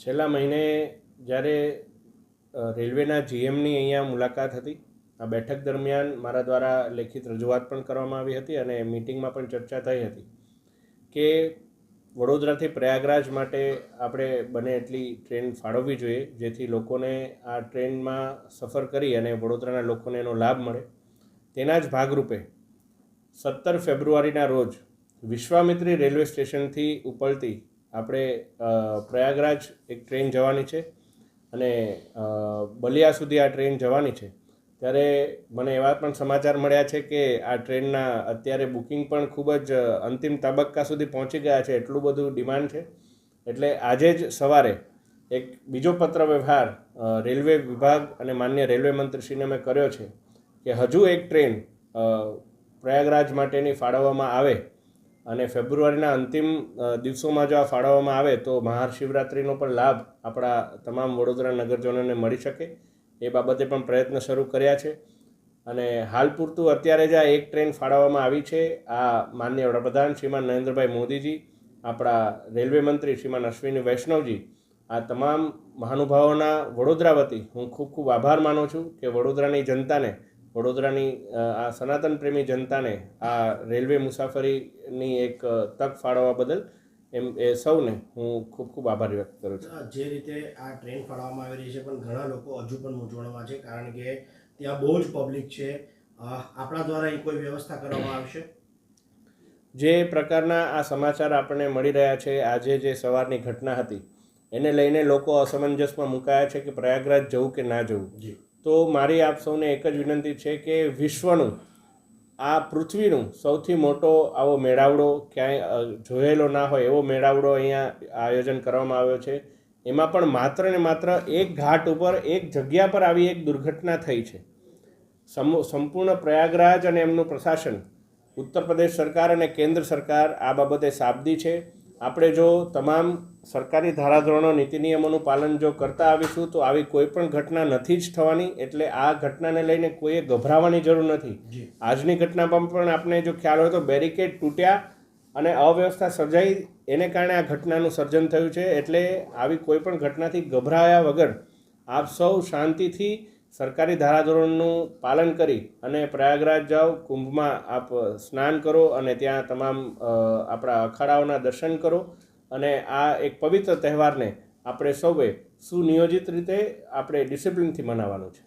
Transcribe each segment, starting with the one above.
છેલ્લા મહિને જ્યારે રેલવેના જીએમની અહીંયા મુલાકાત હતી, આ બેઠક દરમિયાન મારા દ્વારા લેખિત રજૂઆત પણ કરવામાં આવી હતી અને મિટિંગમાં પણ ચર્ચા થઈ હતી કે વડોદરાથી પ્રયાગરાજ માટે આપણે બને એટલી ટ્રેન ફાળવવી જોઈએ, જેથી લોકોને આ ટ્રેનમાં સફર કરી અને વડોદરાના લોકોને એનો લાભ મળે. તેના જ ભાગરૂપે સત્તર ફેબ્રુઆરીના રોજ વિશ્વામિત્રી રેલવે સ્ટેશનથી ઉપડતી આપણે પ્રયાગરાજ એક ટ્રેન જવાની છે અને બલિયા સુધી આ ટ્રેન જવાની છે. ત્યારે મને એવા પણ સમાચાર મળ્યા છે કે આ ટ્રેનના અત્યારે બુકિંગ પણ ખૂબ જ અંતિમ તબક્કા સુધી પહોંચી ગયા છે, એટલું બધું ડિમાન્ડ છે. એટલે આજે જ સવારે એક બીજો પત્ર વ્યવહાર રેલવે વિભાગ અને માન્ય રેલવે મંત્રીશ્રીને મેં કર્યો છે કે હજુ એક ટ્રેન પ્રયાગરાજ માટેની ફાળવવામાં આવે અને ફેબ્રુઆરીના અંતિમ દિવસોમાં જો આ ફાળવવામાં આવે તો મહાશિવરાત્રિનો પણ લાભ આપણા તમામ વડોદરા નગરજનોને મળી શકે. એ બાબતે પણ પ્રયત્ન શરૂ કર્યા છે. અને હાલ પૂરતું અત્યારે જ આ એક ટ્રેન ફાળવવામાં આવી છે. આ માન્ય વડાપ્રધાન શ્રીમાન નરેન્દ્રભાઈ મોદીજી, આપણા રેલવે મંત્રી શ્રીમાન અશ્વિની વૈષ્ણવજી, આ તમામ મહાનુભાવોના વડોદરા વતી હું ખૂબ ખૂબ આભાર માનું છું કે વડોદરાની જનતાને વડોદરાની આ સનાતન પ્રેમી જનતાને આ રેલવે મુસાફરીની એક તક ફાળવવા બદલ એમ એ સૌને હું ખૂબ ખૂબ આભાર વ્યક્ત કરું છું. જે રીતે આ ટ્રેન ફાળવવામાં આવી રહી છે પણ ઘણા લોકો હજુ પણ મૂંઝવણમાં છે કારણ કે ત્યાં બહુ જ પબ્લિક છે. આપણા દ્વારા એ કોઈ વ્યવસ્થા કરવામાં આવશે? જે પ્રકારના આ સમાચાર આપણને મળી રહ્યા છે આજે જે સવારની ઘટના હતી એને લઈને લોકો અસમંજસમાં મુકાયા છે કે પ્રયાગરાજ જવું કે ના જવું. જી. તો મારી આપ સૌને એક જ વિનંતી છે કે વિશ્વનું આ પૃથ્વીનું સૌથી મોટો આવો મેળાવડો ક્યાંય જોયેલો ના હોય એવો મેળાવડો અહીંયા આયોજન કરવામાં આવ્યો છે. એમાં પણ માત્ર ને માત્ર એક ઘાટ ઉપર, એક જગ્યા પર આવી એક દુર્ઘટના થઈ છે. સંપૂર્ણ પ્રયાગરાજ અને એમનું પ્રશાસન, ઉત્તર પ્રદેશ સરકાર અને કેન્દ્ર સરકાર આ બાબતે સાબદી છે. આપણે જો તમામ સરકારી ધારાધોરણો નીતિ નિયમોનું પાલન જો કરતા આવીશું તો આવી કોઈ પણ ઘટના નથી જ થવાની. એટલે આ ઘટનાને લઈને કોઈએ ગભરાવાની જરૂર નથી. આજની ઘટનામાં પણ આપણે જો ખ્યાલ હોય તો બેરિકેડ તૂટ્યા અને અવ્યવસ્થા સર્જાઈ. એને કારણે આ ઘટનાનું સર્જન થયું છે. એટલે આવી કોઈ પણ ઘટનાથી ગભરાયા વગર આપ સૌ શાંતિથી સરકારી ધારાધોરણનું પાલન કરી અને પ્રયાગરાજ જાઓ કુંભમાં આપ સ્નાન કરો અને ત્યાં તમામ આપણા અખાડાઓના દર્શન કરો. અને આ એક પવિત્ર તહેવારને આપણે સૌએ સુનિયોજિત રીતે આપણે ડિસિપ્લિનથી મનાવવાનું છે.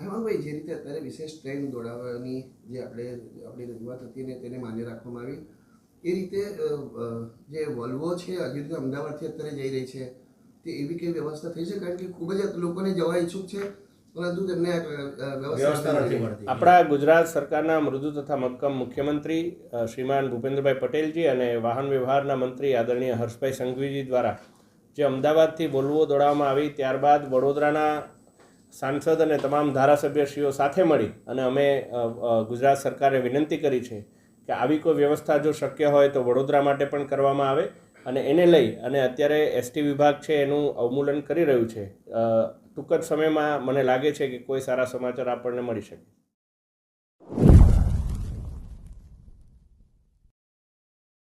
હેમંતભાઈ જે રીતે અત્યારે વિશેષ ટ્રેન દોડાવવાની જે આપણે, આપણી રજૂઆત હતી ને તેને માન્ય રાખવામાં આવી, એ રીતે જે વોલ્વો છે હજી રીતે અમદાવાદથી અત્યારે જઈ રહી છે, તે એવી કઈ વ્યવસ્થા થઈ છે? કારણ કે ખૂબ જ લોકોને જવા ઈચ્છુક છે. પરંતુ તેમને વ્યવસ્થા નથી મળતી. આપણા ગુજરાત સરકારના મૃદુ તથા મક્કમ મુખ્યમંત્રી શ્રીમાન ભૂપેન્દ્રભાઈ પટેલજી અને વાહન વ્યવહારના મંત્રી આદરણીય હર્ષભાઈ સંઘવીજી દ્વારા જે અમદાવાદથી બોલવો દોડાવવામાં આવી ત્યારબાદ વડોદરાના સાંસદ અને તમામ ધારાસભ્યશ્રીઓ સાથે મળી અને અમે ગુજરાત સરકારે વિનંતી કરી છે કે આવી કોઈ વ્યવસ્થા જો શક્ય હોય તો વડોદરા માટે પણ કરવામાં આવે અને એને લઈ અને અત્યારે એસટી વિભાગ છે એનું અવમૂલન કરી રહ્યું છે. ટૂંક જ સમયમાં મને લાગે છે કે કોઈ સારા સમાચાર આપણને મળી શકે.